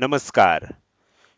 नमस्कार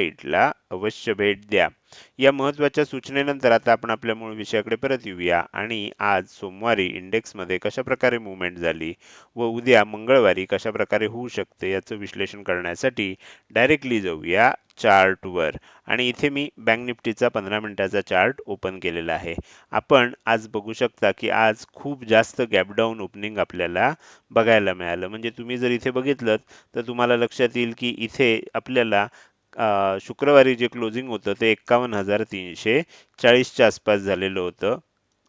वेबसाईटला अवश्य भेट द्या. या महत्त्वाच्या सूचनेनंतर आता आपण आपल्या मूळ विषयाकडे परत येऊया. आणि आज सोमवारी इंडेक्समध्ये कशा प्रकारे मुवमेंट झाली व उद्या मंगळवारी कशा प्रकारे होऊ शकते याचं विश्लेषण करण्यासाठी डायरेक्टली जाऊया चार्टवर आणि इथे मी बँक निफ्टीचा पंधरा मिनिटाचा चार्ट ओपन केलेला आहे. आपण आज बघू शकता की आज खूप जास्त गॅपडाऊन ओपनिंग आपल्याला बघायला मिळालं. म्हणजे तुम्ही जर इथे बघितलं तर तुम्हाला लक्षात येईल की इथे आपल्याला शुक्रवारी जे क्लोजिंग होतं ते एक्कावन्न हजार तीनशे चाळीसच्या आसपास झालेलं होतं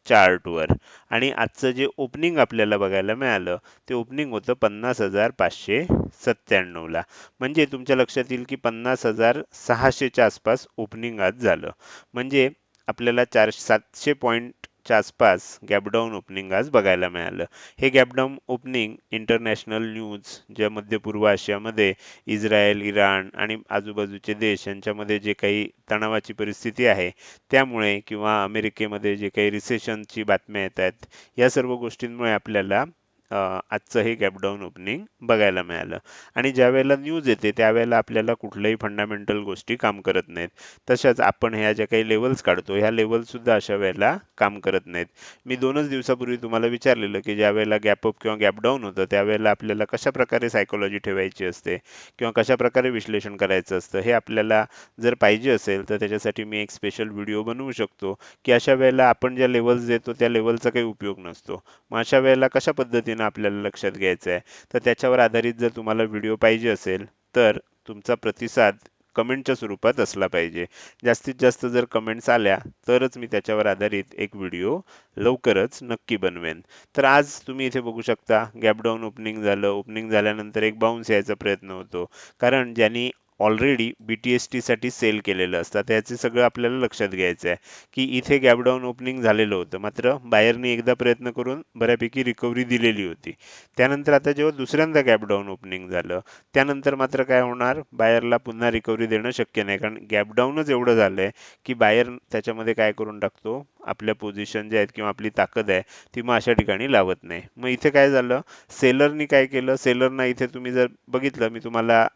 चार्टवर आणि आजचं जे ओपनिंग आपल्याला बघायला मिळालं ते ओपनिंग होतं पन्नास हजार पाचशे सत्त्याण्णवला. म्हणजे तुमच्या लक्षात येईल की पन्नास हजार सहाशेच्या आसपास ओपनिंग आज झालं. म्हणजे आपल्याला चार सातशे पॉईंट च्या आसपास गॅपडाऊन ओपनिंग आज बघायला मिळालं. हे गॅपडाऊन ओपनिंग इंटरनॅशनल न्यूज ज्या मध्य पूर्व आशियामध्ये इस्रायल इराण आणि आजूबाजूचे देश यांच्यामध्ये जे काही तणावाची परिस्थिती आहे त्यामुळे किंवा अमेरिकेमध्ये जे काही रिसेशनची बातम्या येत आहेत या सर्व गोष्टींमुळे आपल्याला आजचं हे गॅपडाऊन ओपनिंग बघायला मिळालं. आणि ज्या वेळेला न्यूज येते त्यावेळेला आपल्याला कुठल्याही फंडामेंटल गोष्टी काम करत नाहीत. तशाच आपण ह्या ज्या काही लेवल्स काढतो ह्या लेवल सुद्धा अशा वेळेला काम करत नाहीत. मी दोनच दिवसापूर्वी तुम्हाला विचारलेलं की ज्या वेळेला गॅपअप किंवा गॅपडाऊन होतं त्यावेळेला आपल्याला कशा प्रकारे सायकोलॉजी ठेवायची असते? किंवा कशा प्रकारे विश्लेषण करायचं असतं? हे आपल्याला जर पाहिजे असेल तर त्याच्यासाठी मी एक स्पेशल व्हिडिओ बनवू शकतो की अशा वेळेला आपण ज्या लेवल्स देतो त्या लेवलचा काही उपयोग नसतो. मग अशा वेळेला कशा पद्धतीने आपल्याला लक्षात घ्यायचं आहे तर त्याच्यावर आधारित जर तुम्हाला व्हिडिओ पाहिजे असेल तर तुमचा प्रतिसाद कमेंटच्या स्वरूपात असला पाहिजे. जास्तीत जास्त जर कमेंट्स आल्या तरच मी त्याच्यावर आधारित एक व्हिडिओ लवकरच नक्की बनवेन. तर आज तुम्ही इथे बघू शकता गॅपडाऊन ओपनिंग झालं. ओपनिंग झाल्यानंतर एक बाउन्स यायचा प्रयत्न होतो. कारण ज्यांनी ऑलरेडी बी टी एस टीसाठी सेल केलेलं असतात त्याचे सगळं आपल्याला लक्षात घ्यायचं आहे की इथे गॅपडाऊन ओपनिंग झालेलं होतं. मात्र बायरने एकदा प्रयत्न करून बऱ्यापैकी रिकव्हरी दिलेली होती. त्यानंतर आता जेव्हा दुसऱ्यांदा गॅपडाऊन ओपनिंग झालं त्यानंतर मात्र काय होणार? बायरला पुन्हा रिकव्हरी देणं शक्य नाही. कारण गॅपडाऊनच एवढं झालंय की बायर त्याच्यामध्ये काय करून टाकतो? आपल्या पोझिशन जे आहेत किंवा आपली ताकद आहे ती मग अशा ठिकाणी लावत नाही. मग इथे काय झालं? सेलरनी काय केलं? सेलरना इथे तुम्ही जर बघितलं मी तुम्हाला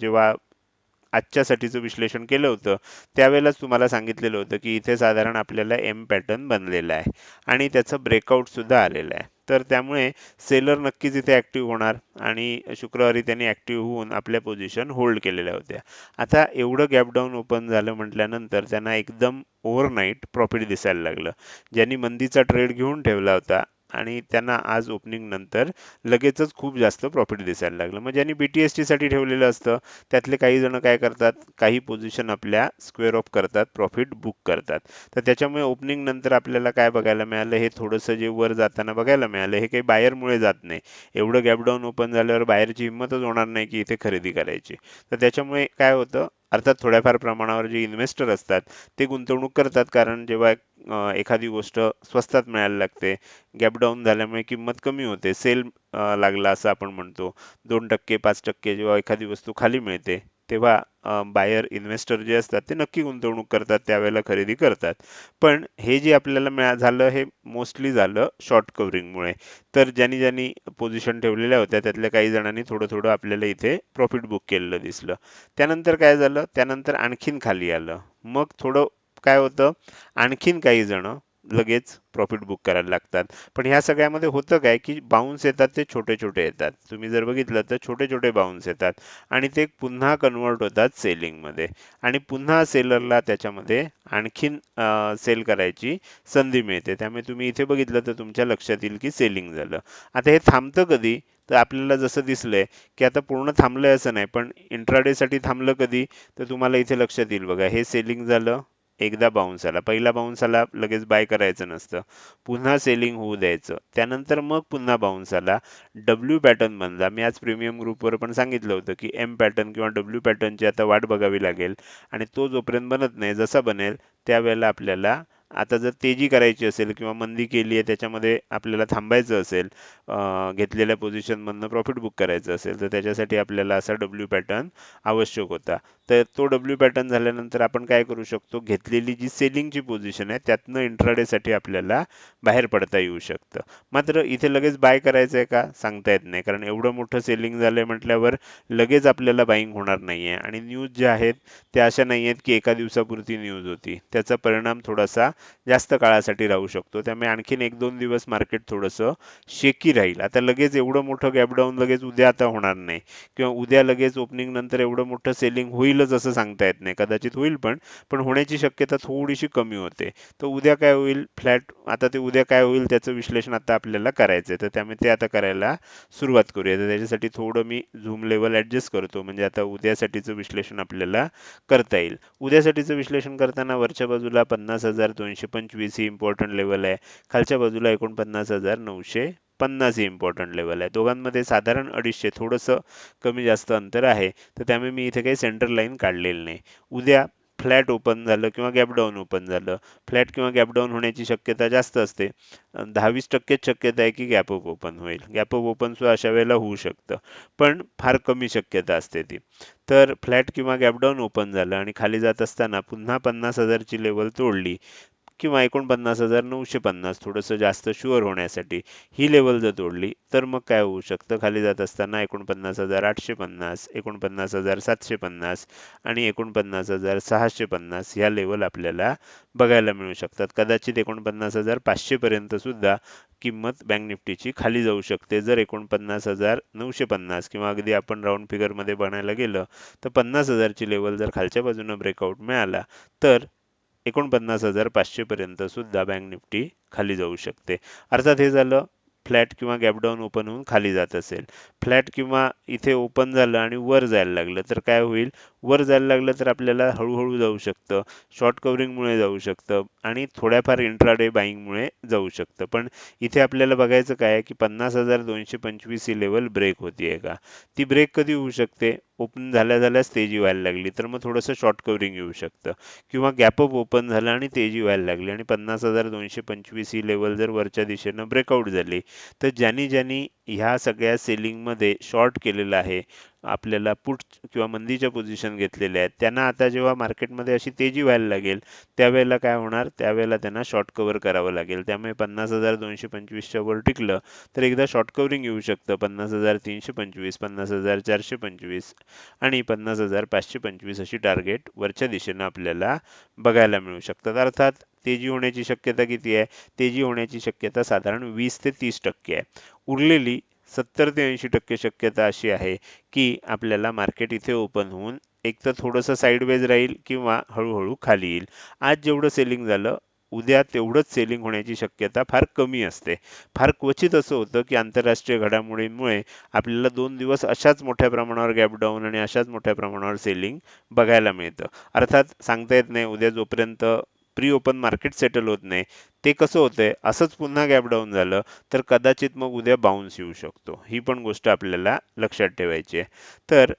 जेव्हा आजच्यासाठीचं विश्लेषण केलं होतं त्यावेळेलाच तुम्हाला सांगितलेलं होतं की इथे साधारण आपल्याला एम पॅटर्न बनलेला आहे आणि त्याचं ब्रेकआउटसुद्धा आलेलं आहे. तर त्यामुळे सेलर नक्कीच इथे ॲक्टिव्ह होणार आणि शुक्रवारी त्यांनी ॲक्टिव्ह होऊन आपल्या पोझिशन होल्ड केलेल्या होत्या. आता एवढं गॅपडाऊन ओपन झालं म्हटल्यानंतर त्यांना एकदम ओव्हरनाईट प्रॉफिट दिसायला लागलं. ज्यांनी मंदीचा ट्रेड घेऊन ठेवला होता आणि त्यांना आज ओपनिंग नंतर लगेचच खूप जास्त प्रॉफिट दिसायला लागलं. म्हणजे मग ज्यांनी बी टी एस टीसाठी ठेवलेलं असतं. त्यातले काही जण काय करतात? काही पोझिशन आपल्या स्क्वेअर ऑफ करतात प्रॉफिट बुक करतात. तर त्याच्यामुळे ओपनिंग नंतर आपल्याला काय बघायला मिळालं? हे थोडंसं जे वर जाताना बघायला मिळालं. हे काही बायरमुळे जात नाही. एवढं गॅपडाऊन ओपन झाल्यावर बाहेरची हिंमतच होणार नाही की इथे खरेदी करायची. तर त्याच्यामुळे काय होतं? अर्थात थोड्याफार प्रमाणावर जे इन्व्हेस्टर असतात ते गुंतवणूक करतात. कारण जेव्हा एखादी गोष्ट स्वस्तात मिळायला लागते गॅपडाऊन झाल्यामुळे किंमत कमी होते सेल लागला असं आपण म्हणतो. दोन टक्के पाच टक्के जेव्हा एखादी वस्तू खाली मिळते तेव्हा बायर इन्व्हेस्टर जे असतात ते नक्की गुंतवणूक करतात त्यावेळेला खरेदी करतात. पण हे जे आपल्याला मिळा झालं हे मोस्टली झालं शॉर्ट कव्हरिंगमुळे तर ज्यांनी ज्यांनी पोझिशन ठेवलेल्या होत्या त्यातल्या काही जणांनी थोडं थोडं आपल्याला इथे प्रॉफिट बुक केलेलं दिसलं. त्यानंतर काय झालं? त्यानंतर आणखीन खाली आलं. मग थोडं काय होतं? आणखीन काही जण लगेच प्रॉफिट बुक करायला लागतात. पण ह्या सगळ्यामध्ये होतं काय की बाउन्स येतात ते छोटे छोटे येतात. तुम्ही जर बघितलं तर छोटे छोटे बाउन्स येतात आणि ते पुन्हा कन्वर्ट होतात सेलिंगमध्ये आणि पुन्हा सेलरला त्याच्यामध्ये आणखीन सेल करायची संधी मिळते. त्यामुळे तुम्ही इथे बघितलं तर तुमच्या लक्षात येईल की सेलिंग झालं. आता हे थांबतं कधी? तर आपल्याला जसं दिसलंय की आता पूर्ण थांबलंय असं नाही पण इंट्राडेसाठी थांबलं कधी? तर तुम्हाला इथे लक्षात येईल बघा. हे सेलिंग झालं. एकदा बाउन्स आला. पहिला बाउन्स आला लगेच बाय करायचं नसतं. पुन्हा सेलिंग होऊ द्यायचं. त्यानंतर मग पुन्हा बाउन्स आला. डब्ल्यू पॅटर्न बनला. मी आज प्रीमियम ग्रुपवर पण सांगितलं होतं की एम पॅटर्न किंवा डब्ल्यू पॅटर्नची आता वाट बघावी लागेल. आणि तो जोपर्यंत बनत नाही जसा बनेल त्यावेळेला आपल्याला आता जर तेजी करायची असेल किंवा मंदी केली आहे त्याच्यामध्ये आपल्याला थांबायचं असेल घेतलेल्या पोझिशनमधनं प्रॉफिट बुक करायचं असेल तर त्याच्यासाठी आपल्याला असा डब्ल्यू पॅटर्न आवश्यक होता. तर तो डब्ल्यू पॅटर्न झाल्यानंतर आपण काय करू शकतो? घेतलेली जी सेलिंगची पोझिशन आहे त्यातनं इंट्राडेसाठी आपल्याला बाहेर पडता येऊ शकतं. मात्र इथे लगेच बाय करायचं आहे का? सांगता येत नाही. कारण एवढं मोठं सेलिंग झालंय म्हटल्यावर लगेच आपल्याला बाईंग होणार नाही आहे आणि न्यूज ज्या आहेत त्या अशा नाही आहेत की एका दिवसापुरती न्यूज होती. त्याचा परिणाम थोडासा जास्त काळासाठी राहू शकतो. त्यामुळे आणखीन एक दोन दिवस मार्केट थोडंसं शेकी राहील. आता लगेच एवढं मोठं गॅप डाऊन लगेच उद्या आता होणार नाही. किंवा उद्या लगेच ओपनिंग नंतर एवढं मोठं सेलिंग होईलच असं सांगता येत नाही. कदाचित होईल पण पण होण्याची शक्यता थोडीशी कमी होते. तर उद्या काय होईल? फ्लॅट आता ते उद्या काय होईल त्याचं विश्लेषण आता आपल्याला करायचं आहे. तर त्यामुळे ते आता करायला सुरुवात करूया. तर त्याच्यासाठी थोडं मी झूम लेवल ॲडजस्ट करतो. म्हणजे आता उद्यासाठीचं विश्लेषण आपल्याला करता येईल. उद्यासाठीचं विश्लेषण करताना वरच्या बाजूला पन्नास हजार दोनशे पंचवीस ही इम्पॉर्टंट लेवल आहे. खालच्या बाजूला एकोणपन्नास हजार नऊशे पन्नास ही इम्पॉर्टंट लेवल आहे. दोघांमध्ये साधारण अडीचशे थोडंसं कमी जास्त अंतर आहे. तर त्यामुळे मी इथे काही सेंटर लाईन काढलेली नाही. उद्या फ्लॅट ओपन झालं किंवा गॅप डाऊन ओपन झालं. फ्लॅट किंवा गॅप डाऊन होण्याची शक्यता जास्त असते. दहावीस टक्केच शक्यता आहे की गॅप अप ओपन होईल. गॅप अप ओपन सुद्धा अशा वेळेला होऊ शकतं. पण फार कमी शक्यता असते ती. तर फ्लॅट किंवा गॅपडाऊन ओपन झालं आणि खाली जात असताना पुन्हा पन्नास हजारची लेवल तोडली किंवा एकोणपन्नास हजार नऊशे पन्नास थोडंसं जास्त शुअर होण्यासाठी ही लेवल जर तोडली तर मग काय होऊ शकतं? खाली जात असताना एकोणपन्नास हजार आठशे पन्नास एकोणपन्नास हजार सातशे पन्नास आणि एकोणपन्नास हजार सहाशे पन्नास ह्या लेवल आपल्याला बघायला मिळू शकतात. कदाचित एकोणपन्नास हजार पाचशेपर्यंत सुद्धा किंमत बँक निफ्टीची खाली जाऊ शकते. जर एकोणपन्नास हजार नऊशे पन्नास किंवा अगदी आपण राऊंड फिगरमध्ये बनायला गेलं तर पन्नास हजारची लेवल जर खालच्या बाजूनं ब्रेकआउट मिळाला तर एकोणपन्नास हजार पाचशेपर्यंत सुद्धा बँक निफ्टी खाली जाऊ शकते. अर्थात हे झालं फ्लॅट किंवा गॅपडाऊन ओपन होऊन खाली जात असेल. फ्लॅट किंवा इथे ओपन झालं आणि वर जायला लागलं तर काय होईल? वर जायला लागलं तर आपल्याला हळूहळू जाऊ शकतं. शॉर्ट कव्हरिंगमुळे जाऊ शकतं आणि थोड्याफार इंट्राडे बाईंगमुळे जाऊ शकतं. पण इथे आपल्याला बघायचं काय आहे की पन्नास हजार दोनशे पंचवीस ही लेवल ब्रेक होती आहे का? ती ब्रेक कधी होऊ शकते? ओपन झाल्या झाल्याच तेजी व्हायला लागली. तर मग थोडंसं शॉर्ट कव्हरिंग येऊ शकतं. किंवा गॅप अप ओपन झालं आणि तेजी व्हायला लागली. आणि पन्नास हजार दोनशे पंचवीस ही लेवल जर वरच्या दिशेनं ब्रेकआउट झाली तर ज्यांनी ज्यांनी ह्या सगळ्या सेलिंगमध्ये शॉर्ट केलेलं आहे. आपल्याला पुट किंवा मंदीच्या पोझिशन घेतलेल्या आहेत. त्यांना आता जेव्हा मार्केटमध्ये अशी तेजी व्हायला लागेल त्यावेळेला काय होणार? त्यावेळेला त्यांना शॉर्ट कव्हर करावं लागेल. त्यामुळे पन्नास हजार दोनशे पंचवीसच्या वर टिकलं तर एकदा शॉर्ट कव्हरिंग येऊ शकतं. पन्नास हजार तीनशे पंचवीस पन्नास हजार चारशे पंचवीस आणि पन्नास हजार पाचशे पंचवीस अशी टार्गेट वरच्या दिशेनं आपल्याला बघायला मिळू शकतात. अर्थात तेजी होण्याची शक्यता किती आहे? तेजी होण्याची शक्यता साधारण वीस ते तीस टक्के आहे. उरलेली सत्तर ते ऐंशी टक्के शक्यता अशी आहे की आपल्याला मार्केट इथे ओपन होऊन एक तर थोडंसं साईडवेज राहील किंवा हळूहळू खाली येईल. आज जेवढं सेलिंग झालं उद्या तेवढंच सेलिंग होण्याची शक्यता फार कमी असते. फार क्वचित असं होतं की आंतरराष्ट्रीय घडामोडींमुळे आपल्याला दोन दिवस अशाच मोठ्या प्रमाणावर गॅप डाऊन आणि अशाच मोठ्या प्रमाणावर सेलिंग बघायला मिळतं. अर्थात सांगता येत नाही उद्या जोपर्यंत प्री ओपन मार्केट सेटल होत नाही. ते कसं होतंय असंच पुन्हा गॅप डाऊन झालं तर कदाचित मग उद्या बाउन्स येऊ शकतो. ही पण गोष्ट आपल्याला लक्षात ठेवायची आहे. तर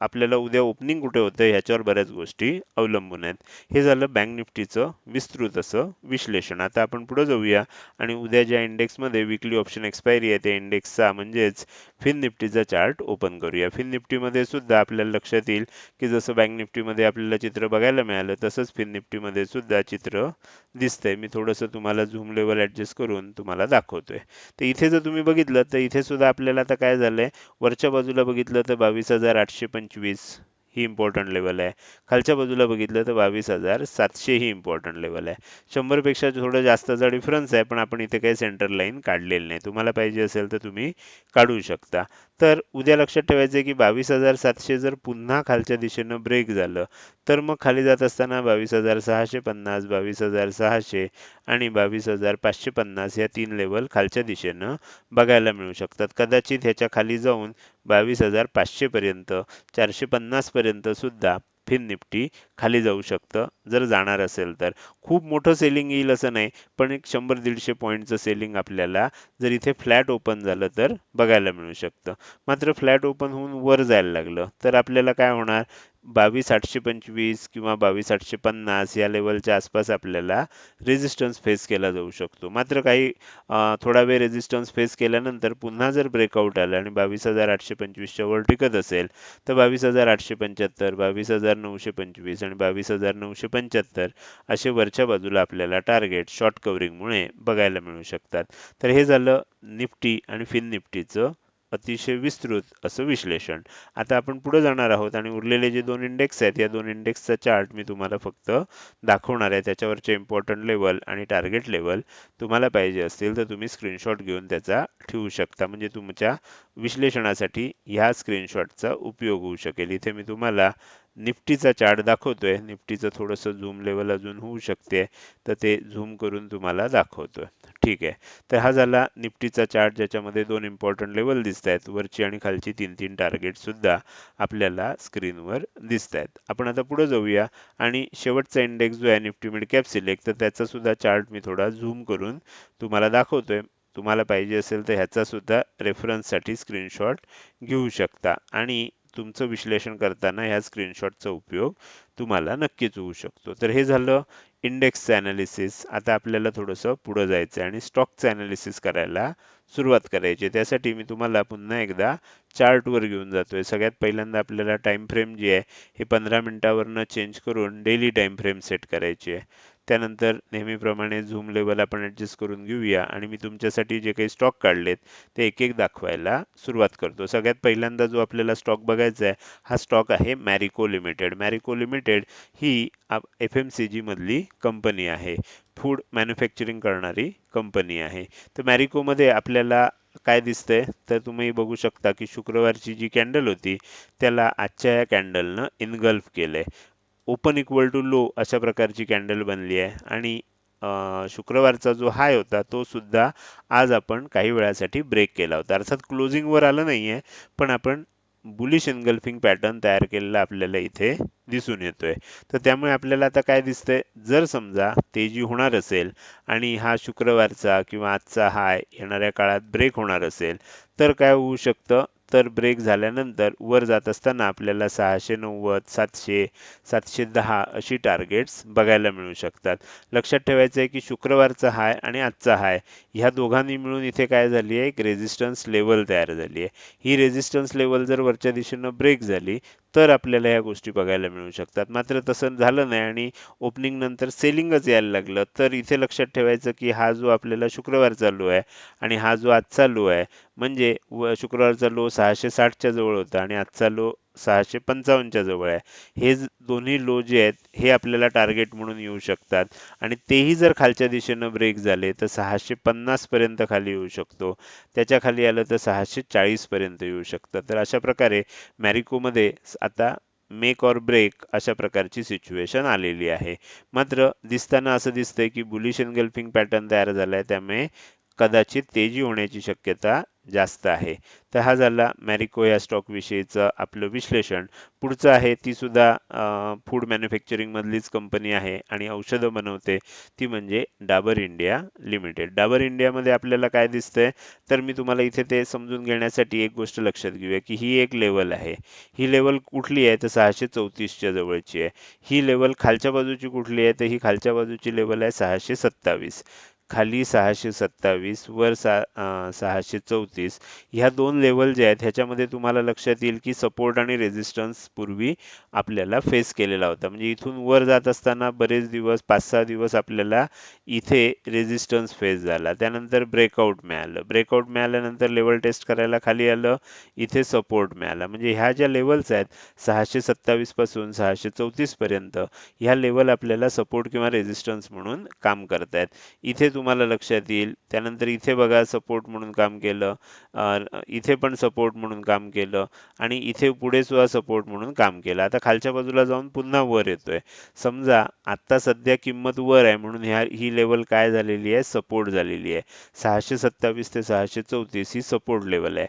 आपल्याला उद्या ओपनिंग कुठे होतं ह्याच्यावर बऱ्याच गोष्टी अवलंबून आहेत. हे झालं बँक निफ्टीचं विस्तृत असं विश्लेषण. आता आपण पुढे जाऊया आणि उद्या ज्या इंडेक्समध्ये विकली ऑप्शन एक्सपायरी आहे त्या इंडेक्सचा म्हणजेच फिन निफ्टीचा चार्ट ओपन करूया. फिन निफ्टीमध्ये सुद्धा आपल्याला लक्षात येईल की जसं बँक निफ्टीमध्ये आपल्याला चित्र बघायला मिळालं तसंच फिन निफ्टीमध्ये सुद्धा चित्र दिसतंय. मी थोडंसं तुम्हाला झूम लेवल ॲडजस्ट करून तुम्हाला दाखवतोय. तर इथे जर तुम्ही बघितलं तर इथे सुद्धा आपल्याला आता काय झालंय? वरच्या बाजूला बघितलं तर बावीस हजार आठशे पंचवीस ही इम्पॉर्टंट लेवल आहे. खालच्या बाजूला बघितलं तर बावीस हजार सातशे ही इम्पॉर्टंट लेवल आहे. शंभरपेक्षा थोडं जास्तचा डिफरन्स आहे पण आपण इथे काही सेंटर लाईन काढलेली नाही. तुम्हाला पाहिजे असेल तर तुम्ही काढू शकता. तर उद्या लक्षात ठेवायचं आहे की बावीस हजार सातशे जर पुन्हा खालच्या दिशेनं ब्रेक झालं तर मग खाली जात असताना बावीस हजार सहाशे पन्नास बावीस हजार सहाशे आणि बावीस हजार पाचशे पन्नास या तीन लेवल खालच्या दिशेनं बघायला मिळू शकतात. कदाचित ह्याच्या खाली जाऊन बावीस हजार पाचशेपर्यंत चारशे पन्नासपर्यंत सुद्धा फिन निफ्टी खाली जाऊ शकतं. जर जाणार असेल तर. खूप मोठं सेलिंग येईल असं नाही पण एक शंभर दीडशे पॉईंटचं सेलिंग आपल्याला जर इथे फ्लॅट ओपन झालं तर बघायला मिळू शकतं. मात्र फ्लॅट ओपन होऊन वर जायला लागलं तर आपल्याला काय होणार? बावीस आठशे पंचवीस किंवा बावीस आठशे पन्नास या लेवलच्या आसपास आपल्याला रेजिस्टन्स फेस केला जाऊ शकतो. मात्र काही थोडा वेळ रेजिस्टन्स फेस केल्यानंतर पुन्हा जर ब्रेकआउट आलं आणि बावीस हजार आठशे पंचवीसच्या वर टिकत असेल तर बावीस हजार आठशे पंच्याहत्तर बावीस हजार नऊशे पंचवीस आणि बावीस हजार नऊशे पंच्याहत्तर असे वरच्या बाजूला आपल्याला टार्गेट शॉर्ट कव्हरिंगमुळे बघायला मिळू शकतात. तर हे झालं निफ्टी आणि फिन निफ्टीचं अतिशय विस्तृत असं विश्लेषण. आता आपण पुढे जाणार आहोत आणि उरलेले जे दोन इंडेक्स आहेत या दोन इंडेक्सचा चार्ट मी तुम्हाला फक्त दाखवणार आहे. त्याच्यावरचे इम्पॉर्टंट लेवल आणि टार्गेट लेवल तुम्हाला पाहिजे असतील तर तुम्ही स्क्रीनशॉट घेऊन त्याचा ठेवू शकता. म्हणजे तुमच्या विश्लेषणासाठी ह्या स्क्रीनशॉटचा उपयोग होऊ शकेल. इथे मी तुम्हाला निफ्टीचा चार्ट दाखवतोय. निफ्टीचं थोडंसं झूम लेवल अजून होऊ शकते. तर ते झूम करून तुम्हाला दाखवतोय. ठीक आहे. तर हा झाला निफ्टीचा चार्ट ज्याच्यामध्ये दोन इम्पॉर्टंट लेवल दिसत आहेत वरची आणि खालची तीन तीन टार्गेट सुद्धा आपल्याला स्क्रीनवर दिसत आहेत आपण आता पुढे जाऊया. आणि शेवटचा इंडेक्स जो आहे निफ्टी मिड कॅप सिलेक्ट तर त्याचा सुद्धा चार्ट मी थोडा झूम करून तुम्हाला दाखवतोय. तुम्हाला पाहिजे असेल तर ह्याचा सुद्धा रेफरन्ससाठी स्क्रीनशॉट घेऊ शकता. आणि तुमचं विश्लेषण करताना ह्या स्क्रीनशॉटचा उपयोग तुम्हाला नक्कीच होऊ शकतो. तर हे झालं इंडेक्सचं ॲनालिसिस आता आपल्याला थोडंसं पुढं जायचं आहे आणि स्टॉकचं ॲनालिसिस करायला सुरुवात करायची त्यासाठी मी तुम्हाला पुन्हा एकदा चार्टवर घेऊन जातोय. सगळ्यात पहिल्यांदा आपल्याला टाइम फ्रेम जी आहे हे पंधरा मिनिटावरनं चेंज करून डेली टाईम फ्रेम सेट करायची आहे. त्यानंतर नेहमीप्रमाणे झूम लेवल आपण ॲडजस्ट करून घेऊया. आणि मी तुमच्यासाठी जे काही स्टॉक काढलेत ते एक एक दाखवायला सुरुवात करतो. सगळ्यात पहिल्यांदा जो आपल्याला स्टॉक बघायचा आहे हा स्टॉक आहे मॅरिको लिमिटेड मॅरिको लिमिटेड ही एफ एम सी जीमधली कंपनी आहे. फूड मॅन्युफॅक्चरिंग करणारी कंपनी आहे. तर मॅरिकोमध्ये आपल्याला काय दिसतंय? तर तुम्ही बघू शकता की शुक्रवारची जी कॅन्डल होती त्याला आजच्या या कॅन्डलनं इनगल्फ केलंय. ओपन इक्वल टू लो अशा प्रकारची कॅन्डल बनली आहे. आणि शुक्रवारचा जो हाय होता तो सुद्धा आज आपण काही वेळासाठी ब्रेक केला होता. अर्थात क्लोजिंगवर आलं नाहीये पण आपण बुलिश एनगल्फिंग पॅटर्न तयार केलेला आपल्याला इथे दिसून येतोय. तर त्यामुळे आपल्याला आता काय दिसतंय? जर समजा तेजी होणार असेल आणि हा शुक्रवारचा किंवा आजचा हाय येणाऱ्या काळात ब्रेक होणार असेल तर काय होऊ शकतं? तर ब्रेक झाल्यानंतर वर जात असताना आपल्याला सहाशे नव्वद सातशे सातशे दहा अशी टार्गेट्स बघायला मिळू शकतात. लक्षात ठेवायचं आहे की शुक्रवारचा हाय आणि आजचा हाय. ह्या दोघांनी मिळून इथे काय झाली आहे? एक रेझिस्टन्स लेवल तयार झाली आहे. ही रेझिस्टन्स लेवल जर वरच्या दिशेनं ब्रेक झाली तर आपल्याला ह्या गोष्टी बघायला मिळू शकतात. मात्र तसं झालं नाही आणि ओपनिंग नंतर सेलिंगच यायला लागलं. तर इथे लक्षात ठेवायचं की हा जो आपल्याला शुक्रवार चालू आहे आणि हा जो आज चालू आहे म्हणजे व शुक्रवारचा लो सहाशे साठच्या जवळ होता आणि आजचा लो सहाशे पंचावन्नच्या जवळ आहे. हे दोन्ही लो जे आहेत हे आपल्याला टार्गेट म्हणून येऊ शकतात. आणि तेही जर खालच्या दिशेनं ब्रेक झाले तर सहाशे पन्नासपर्यंत खाली येऊ शकतो. त्याच्याखाली आलं तर सहाशे चाळीसपर्यंत येऊ शकतं. तर अशा प्रकारे मॅरिकोमध्ये आता मेक ऑर ब्रेक अशा प्रकारची सिच्युएशन आलेली आहे. मात्र दिसताना असं दिसतंय की बुलिश एनगल्फिंग पॅटर्न तयार झालाय. त्यामुळे कदाचित तेजी होण्याची शक्यता जास्त आहे. तर हा झाला मॅरिको या स्टॉक विषयीचं आपलं विश्लेषण. पुढचं आहे ती सुद्धा फूड मॅन्युफॅक्चरिंग मधलीच कंपनी आहे आणि औषधं बनवते. ती म्हणजे डाबर इंडिया लिमिटेड डाबर इंडियामध्ये आपल्याला काय दिसतंय? तर मी तुम्हाला इथे ते समजून घेण्यासाठी एक गोष्ट लक्षात घेऊया की ही एक लेवल आहे. ही लेवल कुठली आहे? तर सहाशे चौतीसच्या जवळची आहे. ही लेवल खालच्या बाजूची कुठली आहे? तर ही खालच्या बाजूची लेवल आहे सहाशे सत्तावीस. खाली सहाशे सत्तावीस वर सा सहाशे चौतीस ह्या दोन लेवल जे आहेत ह्याच्यामध्ये तुम्हाला लक्षात येईल की सपोर्ट आणि रेझिस्टन्स पूर्वी आपल्याला फेस केलेला होता. म्हणजे इथून वर जात असताना बरेच दिवस पाच सहा दिवस आपल्याला इथे रेझिस्टन्स फेस झाला. त्यानंतर ब्रेकआउट मिळालं. ब्रेकआउट मिळाल्यानंतर लेवल टेस्ट करायला खाली आलं इथे सपोर्ट मिळाला. म्हणजे ह्या ज्या लेवल्स आहेत सहाशे सत्तावीसपासून सहाशे चौतीस पर्यंत ह्या लेवल आपल्याला सपोर्ट किंवा रेझिस्टन्स म्हणून काम करतायत. इथे तुम्हाला लक्षात येईल. त्यानंतर इथे बघा सपोर्ट म्हणून काम केलं. इथे पण सपोर्ट म्हणून काम केलं. आणि इथे पुढे सुद्धा सपोर्ट म्हणून काम केलं. आता खालच्या बाजूला जाऊन पुन्हा वर येतोय. समजा आता सध्या किंमत वर आहे म्हणून ह्या ही लेवल काय झालेली आहे? सपोर्ट झालेली आहे. सहाशे सत्तावीस ते सहाशे चौतीस ही सपोर्ट लेवल आहे.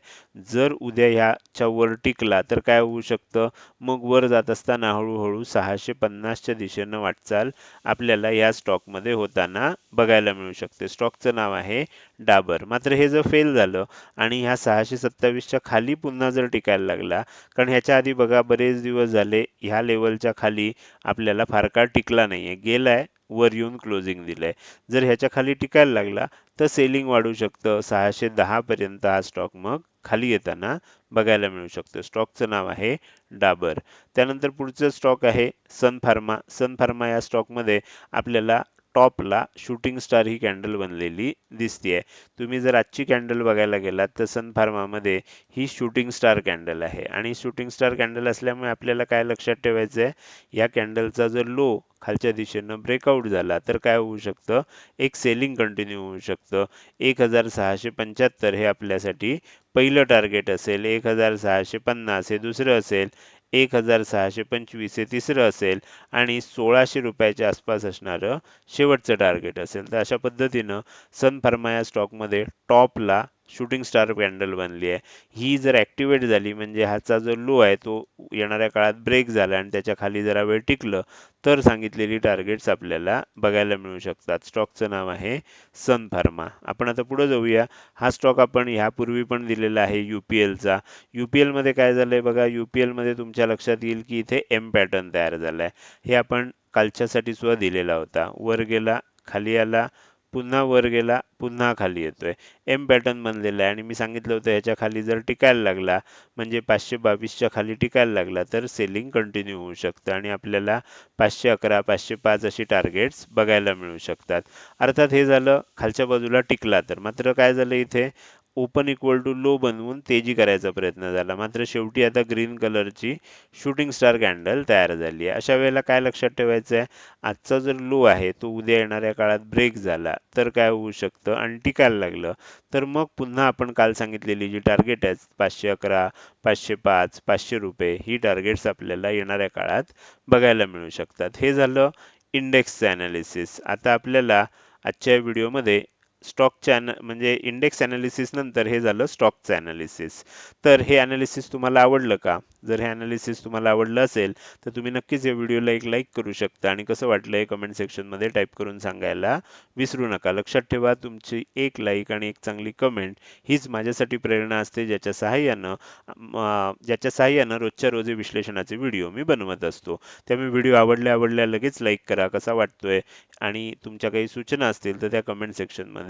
जर उद्या ह्याच्या वर टिकला तर काय होऊ शकतं? मग वर जात असताना हळूहळू सहाशे पन्नासच्या दिशेनं वाटचाल आपल्याला या स्टॉकमध्ये होताना बघायला मिळू शकते. स्टॉकचं नाव आहे डाबर. मात्र हे जर फेल झालं आणि ह्या सहाशे सत्तावीसच्या खाली पुन्हा जर टिकायला लागला कारण ह्याच्या आधी बघा बरेच दिवस झाले ह्या लेवलच्या खाली आपल्याला फार काळ टिकला नाहीये. गेलाय वर येऊन क्लोजिंग दिलंय. जर ह्याच्या खाली टिकायला लागला तर सेलिंग वाढू शकतं. सहाशे दहापर्यंत हा स्टॉक मग खाली येताना बघायला मिळू शकतो. स्टॉकचं नाव आहे डाबर. त्यानंतर पुढचं स्टॉक आहे सन फार्मा. सन फार्मा या स्टॉकमध्ये आपल्याला टॉपला शूटिंग स्टार ही कॅन्डल बनलेली दिसतीये. तुम्ही जर आजची कॅन्डल बघायला गेलात तर सन फार्मामध्ये ही शूटिंग स्टार कॅन्डल आहे. आणि शूटिंग स्टार कॅन्डल असल्यामुळे आपल्याला काय लक्षात ठेवायचं आहे या कॅन्डलचा जर लो खालच्या दिशेनं ब्रेकआउट झाला तर काय होऊ शकतं? एक सेलिंग कंटिन्यू होऊ शकतं. एक हजार सहाशे पंच्याहत्तर हे आपल्यासाठी पहिलं टार्गेट असेल एक हजार सहाशे पन्नास हे दुसरं असेल. एक हजार सहाशे पंचवीस हे तिसरं असेल आणि सोळाशे रुपयाच्या आसपास असणारं शेवटचं टार्गेट असेल. तर अशा पद्धतीनं सन फार्मा या स्टॉकमध्ये टॉपला शूटिंग स्टार कॅन्डल बनली आहे. ही जर ॲक्टिवेट झाली म्हणजे ह्याचा जो लो आहे तो येणाऱ्या काळात ब्रेक झाला आणि त्याच्याखाली जरा वेळ टिकलं तर सांगितलेली टार्गेट्स आपल्याला बघायला मिळू शकतात. स्टॉकचं नाव आहे सन फार्मा आपण आता पुढे जाऊया. हा स्टॉक आपण ह्यापूर्वी पण दिलेला आहे युपीएलचा युपीएलमध्ये काय झालंय बघा? युपीएलमध्ये तुमच्या लक्षात येईल की इथे एम पॅटर्न तयार झालाय. हे आपण कालच्यासाठी सुद्धा दिलेला होता. वर गेला खाली आला पुन्हा वर गेला पुन्हा खाली येतोय. एम पॅटर्न बनलेला आहे आणि मी सांगितलं होतं ह्याच्या खाली जर टिकायला लागला म्हणजे पाचशे बावीसच्या खाली टिकायला लागला तर सेलिंग कंटिन्यू होऊ शकतं आणि आपल्याला पाचशे अकरा पाचशे पाच अशी टार्गेट्स बघायला मिळू शकतात. अर्थात हे झालं खालच्या बाजूला टिकला तर. मात्र काय झालं इथे? ओपन इक्वल टू लो बनवून तेजी करायचा प्रयत्न झाला. मात्र शेवटी आता ग्रीन कलरची शूटिंग स्टार कॅन्डल तयार झाली आहे. अशा वेळेला काय लक्षात ठेवायचं आहे? आजचा जर लो आहे तो उद्या येणाऱ्या काळात ब्रेक झाला. तर काय होऊ शकतं? आणि टिकायला लागलं. तर मग पुन्हा आपण काल सांगितलेली जी टार्गेट आहेत पाचशे अकरा पाचशे पाच पाचशे रुपये ही टार्गेट्स आपल्याला येणाऱ्या काळात बघायला मिळू शकतात. हे झालं इंडेक्सचं ॲनालिसिस आता आपल्याला आजच्या व्हिडिओमध्ये स्टॉकच्या म्हणजे इंडेक्स अनालिसिस नंतर हे झालं स्टॉकचं अनालिसिस तर हे अनालिसिस तुम्हाला आवडलं का? जर हे अनालिसिस तुम्हाला आवडलं असेल तर तुम्ही नक्कीच या व्हिडिओला एक लाईक करू शकता. आणि कसं वाटलं हे कमेंट सेक्शनमध्ये टाईप करून सांगायला विसरू नका. लक्षात ठेवा तुमची एक लाईक आणि एक चांगली कमेंट हीच माझ्यासाठी प्रेरणा असते ज्याच्या सहाय्यानं ज्याच्या सहाय्यानं रोजच्या रोज विश्लेषणाचे व्हिडिओ मी बनवत असतो. त्यामुळे व्हिडिओ आवडल्या आवडल्या लगेच लाईक करा कसा वाटतोय आणि तुमच्या काही सूचना असतील तर त्या कमेंट सेक्शनमध्ये